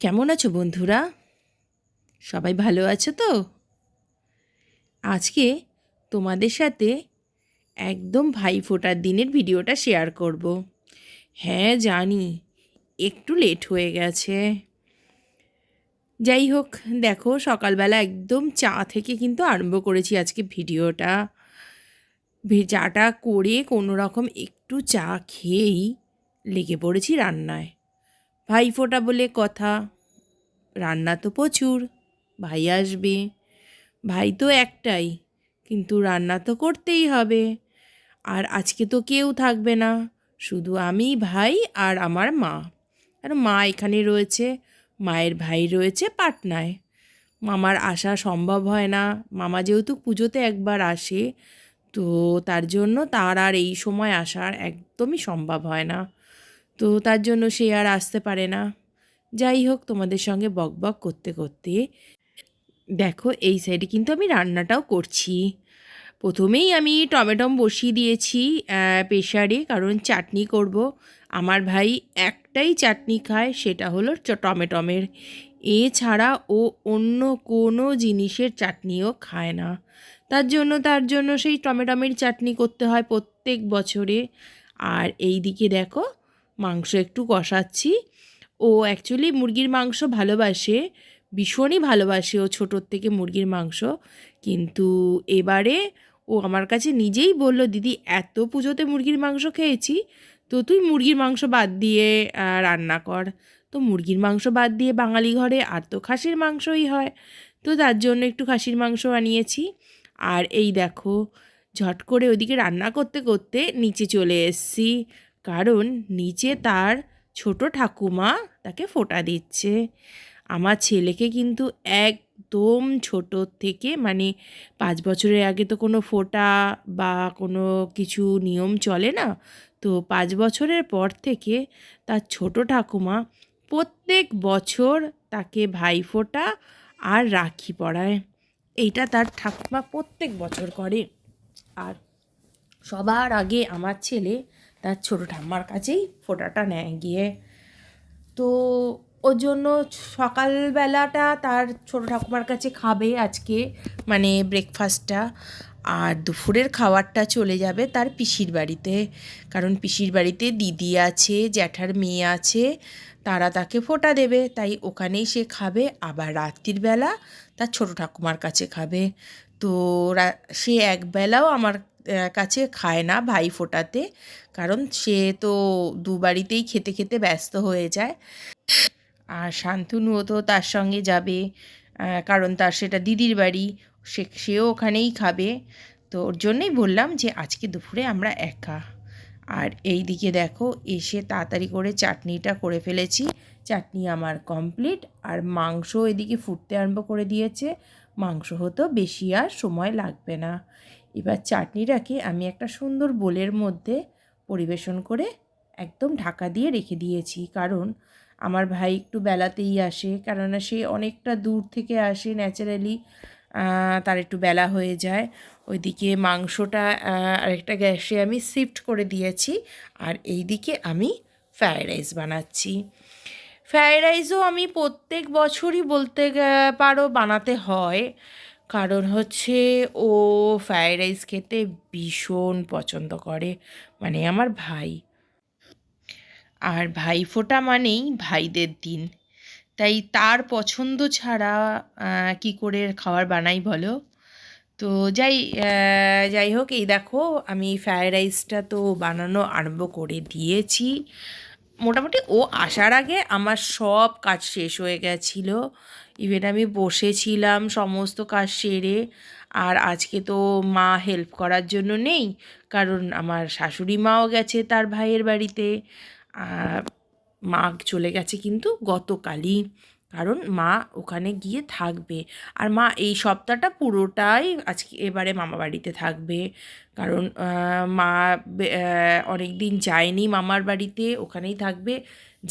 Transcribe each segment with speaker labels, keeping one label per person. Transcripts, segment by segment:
Speaker 1: কেমন আছো বন্ধুরা? সবাই ভালো আছো তো? আজকে তোমাদের সাথে একদম ভাই ফোটার দিনের ভিডিওটা শেয়ার করব। হ্যাঁ জানি, একটু লেট হয়ে গেছে। যাই হোক, দেখো, সকালবেলা একদম চা থেকে কিন্তু আরম্ভ করেছি আজকে ভিডিওটা। চাটা করে কোনো রকম একটু চা খেয়েই লেগে পড়েছি রান্নায়। ভাই ফোটা বলে কথা। রান্না তো প্রচুর, ভাই আসবে। ভাই তো একটাই, কিন্তু রান্না তো করতেই হবে। আর আজকে তো কেউ থাকবে না, শুধু আমি, ভাই আর আমার মা। আর মা এখানে রয়েছে, মায়ের ভাই রয়েছে পাটনায়। মামার আসা সম্ভব হয় না, মামা যেহেতু পুজোতে একবার আসে, তো তার জন্য তার আর এই সময় আসার একদমই সম্ভব হয় না। তো তার জন্য সে আর আসতে পারে না। যাই হোক, তোমাদের সঙ্গে বকবক করতে করতে দেখো, এই সাইডে কিন্তু আমি রান্নাটাও করছি। প্রথমেই আমি টমেটম বসিয়ে দিয়েছি প্রেশারে কারণ চাটনি করব। আমার ভাই একটাই চাটনি খায়, সেটা হলো টমেটমের। এছাড়া ও অন্য কোনো জিনিসের চাটনিও খায় না। তার জন্য তার জন্য সেই টমেটমের চাটনি করতে হয় প্রত্যেক বছরে। আর এই দিকে দেখো মাংস একটু কষাচ্ছি। ও অ্যাকচুয়ালি মুরগির মাংস ভালোবাসে, ভীষণই ভালোবাসে ও ছোটোর থেকে মুরগির মাংস। কিন্তু এবারে ও আমার কাছে নিজেই বলল, দিদি, এত পুজোতে মুরগির মাংস খেয়েছি, তো তুই মুরগির মাংস বাদ দিয়ে রান্না কর। তো মুরগির মাংস বাদ দিয়ে বাঙালি ঘরে আর তো খাসির মাংসই হয়। তো তার জন্য একটু খাসির মাংস বানিয়েছি। আর এই দেখো, ঝট করে ওদিকে রান্না করতে করতে নিচে চলে এসেছি। কারণ নিচে তার ছোট ঠাকুমা তাকে ফোঁটা দিচ্ছে। আমার ছেলেকে কিন্তু একদম ছোট থেকে মানে পাঁচ বছরের আগে তো কোনো ফোঁটা বা কোনো কিছু নিয়ম চলে না। তো পাঁচ বছরের পর থেকে তার ছোট ঠাকুমা প্রত্যেক বছর তাকে ভাইফোঁটা আর রাখি পরায়। এইটা তার ঠাকুমা প্রত্যেক বছর করে। আর সবার আগে আমার ছেলে তার ছোটো ঠাম্মার কাছেই ফোঁটাটা নেয় গিয়ে। তো ওর জন্য সকালবেলাটা তার ছোটো ঠাকুমার কাছে খাবে আজকে মানে ব্রেকফাস্টটা আর দুপুরের খাবারটা চলে যাবে তার পিসির বাড়িতে। কারণ পিসির বাড়িতে দিদি আছে, জ্যাঠার মেয়ে আছে, তারা তাকে ফোঁটা দেবে। তাই ওখানেই সে খাবে। আবার রাত্রির বেলা তার ছোটো ঠাকুমার কাছে খাবে। তো সে একবেলাও আমার কাছে খায় না ভাই ফোটাতে। কারণ সে তো দুবারিতেই খেতে খেতে ব্যস্ত হয়ে যায়। আর শান্তনুও তো তার সঙ্গে যাবে কারণ তার সেটা দিদির বাড়ি, সে, সেও ওখানেই খাবে। তো ওর জন্যই বললাম যে, আজকে দুপুরে আমরা একা। আর এই দিকে দেখো, এসে তাড়াতাড়ি করে চাটনিটা করে ফেলেছি। চাটনি আমার কমপ্লিট। আর মাংস এদিকে ফুটতে আরম্ভ করে দিয়েছে। মাংস হতো বেশি আর সময় লাগবে না। এবার চাটনিটাকে আমি একটা সুন্দর বোলের মধ্যে পরিবেশন করে একদম ঢাকা দিয়ে রেখে দিয়েছি। কারণ আমার ভাই একটু বেলাতেই আসে, কেননা সে অনেকটা দূর থেকে আসে ন্যাচারালি তার একটু বেলা হয়ে যায়। ওইদিকে মাংসটা আরেকটা গ্যাসে আমি শিফট করে দিয়েছি আর এই দিকে আমি ফ্রায়েড রাইস বানাচ্ছি। ফ্রায়েড রাইসও আমি প্রত্যেক বছরই বলতে পারো বানাতে হয়। কারণ হচ্ছে ও ফ্রায়েড রাইস খেতে ভীষণ পছন্দ করে। মানে আমার ভাই। আর ভাইফোঁটা মানেই ভাইদের দিন। তাই তার পছন্দ ছাড়া কি করে খাবার বানাই বলো? তো যাই যাই হোক, এই দেখো, আমি ফ্রায়েড রাইসটা তো বানানো আরম্ভ করে দিয়েছি। মোটামুটি ও আসার আগে আমার সব কাজ শেষ হয়ে গেছিল। ইভেন আমি বসেছিলাম সমস্ত কাজ সেরে। আর আজকে তো মা হেল্প করার জন্য নেই, কারণ আমার শাশুড়ি মাও গেছে তার ভাইয়ের বাড়িতে। মা চলে গেছে কিন্তু গতকালই। কারণ মা ওখানে গিয়ে থাকবে। আর মা এই সপ্তাহটা পুরোটাই আজকে এবারে মামা বাড়িতে থাকবে। কারণ মা অনেক দিন যায়নি মামার বাড়িতে, ওখানেই থাকবে।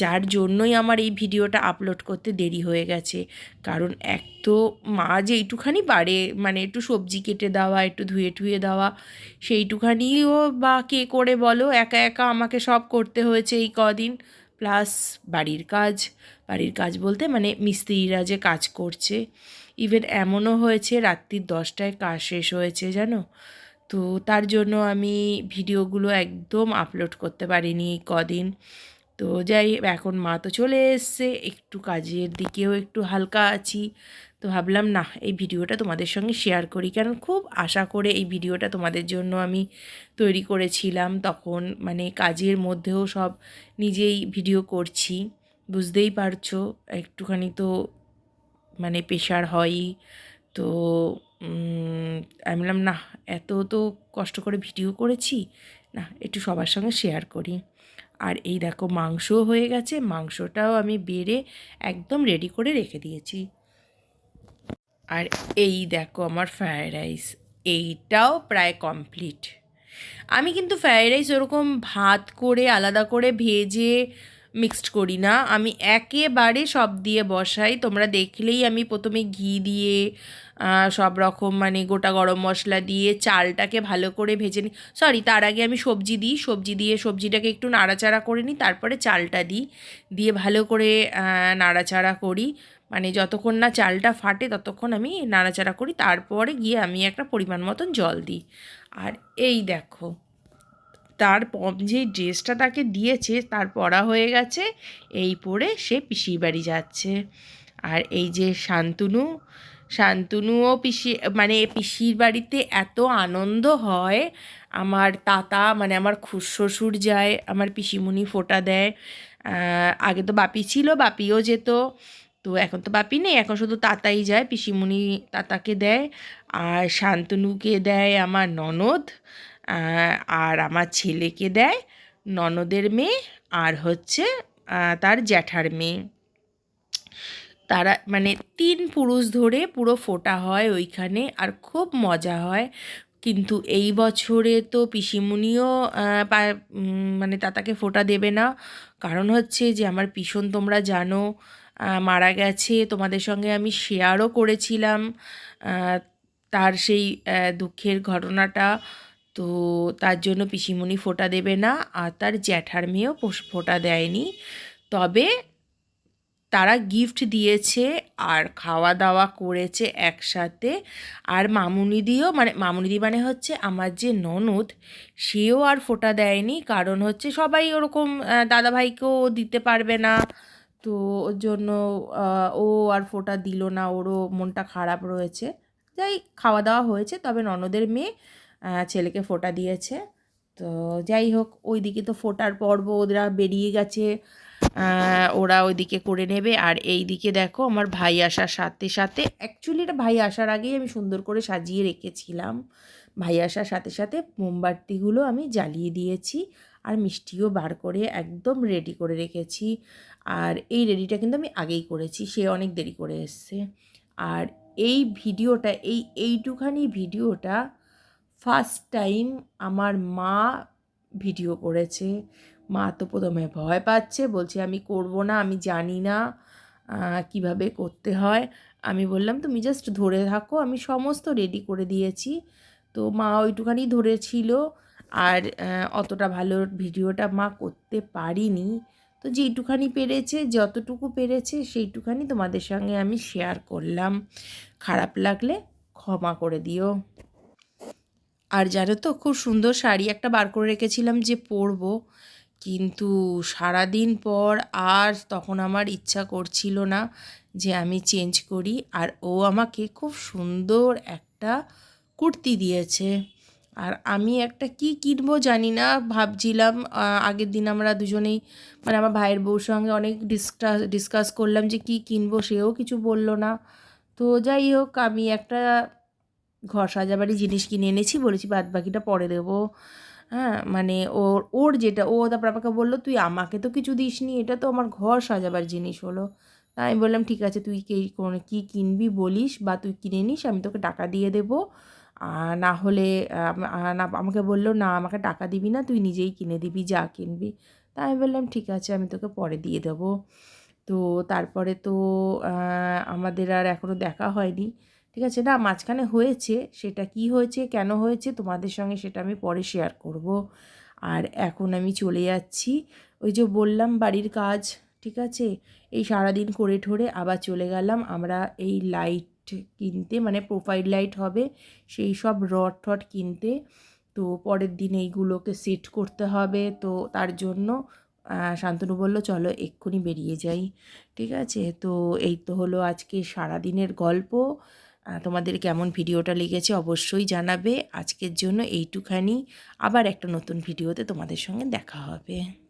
Speaker 1: যার জন্যই আমার এই ভিডিওটা আপলোড করতে দেরি হয়ে গেছে। কারণ এক তো মা যে এইটুখানি পারে মানে একটু সবজি কেটে দেওয়া, একটু ধুয়ে টুয়ে দেওয়া, সেইটুখানিও বা কে করে বলো? একা একা আমাকে সব করতে হয়েছে এই কদিন। প্লাস বাড়ির কাজ বাড়ির কাজ বলতে মানে মিস্ত্রিরা যে কাজ করছে। ইভেন এমনও হয়েছে রাত্রির দশটায় কাজ শেষ হয়েছে, জানো? তো তার জন্য আমি ভিডিওগুলো একদম আপলোড করতে পারিনি কদিন। তো যাই এখন মা তো চলে এসছে, একটু কাজের দিকেও একটু হালকা আছি। তো ভাবলাম, না, এই ভিডিওটা তোমাদের সঙ্গে শেয়ার করি। কারণ খুব আশা করে এই ভিডিওটা তোমাদের জন্য আমি তৈরি করেছিলাম। তখন মানে কাজের মধ্যেও সব নিজেই ভিডিও করছি। বুঝতেই পারছ, একটুখানি তো মানে প্রেশার হয়ই। তো আমি বললাম, না, এত তো কষ্ট করে ভিডিও করেছি। না, একটু সবার সঙ্গে শেয়ার করি। আর এই দেখো মাংসও হয়ে গেছে, মাংসটাও আমি বেড়ে একদম রেডি করে রেখে দিয়েছি। আর এই দেখো আমার ফ্রায়েড রাইস এইটাও প্রায় কমপ্লিট আমি কিন্তু ফ্রায়েড রাইস ওরকম ভাত করে, আলাদা করে ভেজে মিক্সড করি না। আমি একেবারে সব দিয়ে বসাই। তোমরা দেখলেই আমি প্রথমে ঘি দিয়ে সব রকম মানে গোটা গরম মশলা দিয়ে চালটাকে ভালো করে ভেজে নিই সরি, তার আগে আমি সবজি দিই। সবজি দিয়ে সবজিটাকে একটু নাড়াচাড়া করে নিই, তারপরে চালটা দিই। দিয়ে ভালো করে নাড়াচাড়া করি। মানে যতক্ষণ না চালটা ফাটে ততক্ষণ আমি নাড়াচাড়া করি। তারপরে গিয়ে আমি একটা পরিমাণ মতন জল দিই। আর এই দেখো। তার যে ড্রেসটা তাকে দিয়েছে তার পরা হয়ে গেছে, এই পরে সে পিসির বাড়ি যাচ্ছে। আর এই যে শান্তনু, শান্তনুও পিসি মানে পিসির বাড়িতে এত আনন্দ হয়, আমার তাতা মানে আমার খুশ্বশুর যায়, আমার পিসিমুনি ফোটা দেয়। আগে তো বাপি ছিল, বাপিও যেত, তো এখন তো বাপি নেই, এখন শুধু তাতাই যায় পিসিমুনি তাতাকে দেয়, আর শান্তনুকে দেয় আমার ননদ। আর আমার ছেলেকে দেয় ননদের মেয়ে আর হচ্ছে তার জ্যাঠার মেয়ে। তারা মানে তিন পুরুষ ধরে পুরো ফোটা হয় ওইখানে আর খুব মজা হয়। কিন্তু এই বছরে তো পিসিমুনিও মানে তাতাকে ফোটা দেবে না। কারণ হচ্ছে যে আমার পিসন তোমরা জানো মারা গেছে, তোমাদের সঙ্গে আমি শেয়ারও করেছিলাম। তার সেই দুঃখের ঘটনাটা তো তার জন্য পিসিমণি ফোটা দেবে না আর তার জ্যাঠার মেয়েও ফোটা দেয়নি। তবে তারা গিফট দিয়েছে আর খাওয়া দাওয়া করেছে একসাথে। আর মামুনিদিও মানে মামুনিদি মানে হচ্ছে আমার যে ননদ, সেও আর ফোটা দেয়নি। কারণ হচ্ছে সবাই ওরকম দাদাভাইকেও দিতে পারবে না। তো ওর জন্য ও আর ফোটা দিল না। ওরও মনটা খারাপ রয়েছে। যাই খাওয়া দাওয়া হয়েছে। তবে ননদের মেয়ে ছেলেকে ফোটা দিয়েছে। তো যাই হোক, ওইদিকে তো ফোটার পর্ব ওরা বেরিয়ে গেছে। ওরা ওইদিকে করে নেবে। আর এই দিকে দেখো, আমার ভাই আসার সাথে সাথে অ্যাকচুয়ালি এটা ভাই আসার আগেই আমি সুন্দর করে সাজিয়ে রেখেছিলাম। ভাই আসার সাথে সাথে মোমবাতিগুলো আমি জ্বালিয়ে দিয়েছি আর মিষ্টিও বার করে একদম রেডি করে রেখেছি। আর এই রেডিটা কিন্তু আমি আগেই করেছি, সে অনেক দেরি করে এসছে। আর এই ভিডিওটা, এই, এইটুখানি ভিডিওটা ফার্স্ট টাইম আমার মা ভিডিও করেছে। মা তো প্রথমে ভয় পাচ্ছে, বলছে, আমি করব না, আমি জানি না কীভাবে করতে হয়। আমি বললাম, তুমি জাস্ট ধরে থাকো, আমি সমস্ত রেডি করে দিয়েছি। তো মা ওইটুখানি ধরেছিল আর অতটা ভালো ভিডিওটা মা করতে পারিনি। তো যেইটুখানি পেরেছে, যতটুকু পেরেছে, সেইটুখানি তোমাদের সঙ্গে আমি শেয়ার করলাম। খারাপ লাগলে ক্ষমা করে দিও। আর জানো তো, খুব সুন্দর শাড়ি একটা বার করে রেখেছিলাম যে পরবো। কিন্তু সারাদিন পর আর তখন আমার ইচ্ছা করছিল না যে আমি চেঞ্জ করি। আর ও আমাকে খুব সুন্দর একটা কুর্তি দিয়েছে। আর আমি একটা কি কিনবো জানি না, ভাবছিলাম আগের দিন আমরা দুজনেই মানে আমার ভাইয়ের বউর সঙ্গে অনেক ডিসকাস ডিসকাস করলাম যে কি কিনবো, সেও কিছু বলল না। তো যাই হোক, আমি একটা ঘর সাজাবারই জিনিস কিনে এনেছি, বলেছি বাদ বাকিটা পরে দেবো। হ্যাঁ মানে ওর ওর যেটা, ও তারপর আমাকে বলল, তুই আমাকে তো কিছু দিসনি, এটা তো আমার ঘর সাজাবার জিনিস হলো। তাই আমি বললাম, ঠিক আছে, তুই কে, কোনো, কী কিনবি বলিস বা তুই কিনে নিস, আমি তোকে টাকা দিয়ে দেবো। না হলে না, আমাকে বলল, না, আমাকে টাকা দিবি না, তুই নিজেই কিনে দিবি, যা কিনবি। তাই আমি বললাম, ঠিক আছে, আমি তোকে পরে দিয়ে দেবো। তো তারপরে তো আমাদের আর এখনও দেখা হয়নি। ঠিক আছে? না, মাঝখানে হয়েছে। সেটা কি হয়েছে? কেন হয়েছে? তোমাদের সঙ্গে সেটা আমি পরে শেয়ার করব। আর এখন আমি চলে যাচ্ছি। ওই যে বললাম বাড়ির কাজ, ঠিক আছে? এই সারাদিন করে ঠরে আবার চলে গেলাম। আমরা এই লাইট কিনতে মানে প্রোফাইল লাইট হবে, সেই সব রড টড কিনতে। তো পরের দিন এইগুলোকে সেট করতে হবে। তো তার জন্য শান্তনু বলল, চলো এক্ষুনি বেরিয়ে যাই। ঠিক আছে? তো এই তো হলো আজকে সারাদিনের গল্প। তোমাদের কেমন ভিডিওটা লেগেছে অবশ্যই জানাবে। আজকের জন্য এইটুখানি। আবার একটা নতুন ভিডিওতে তোমাদের সঙ্গে দেখা হবে।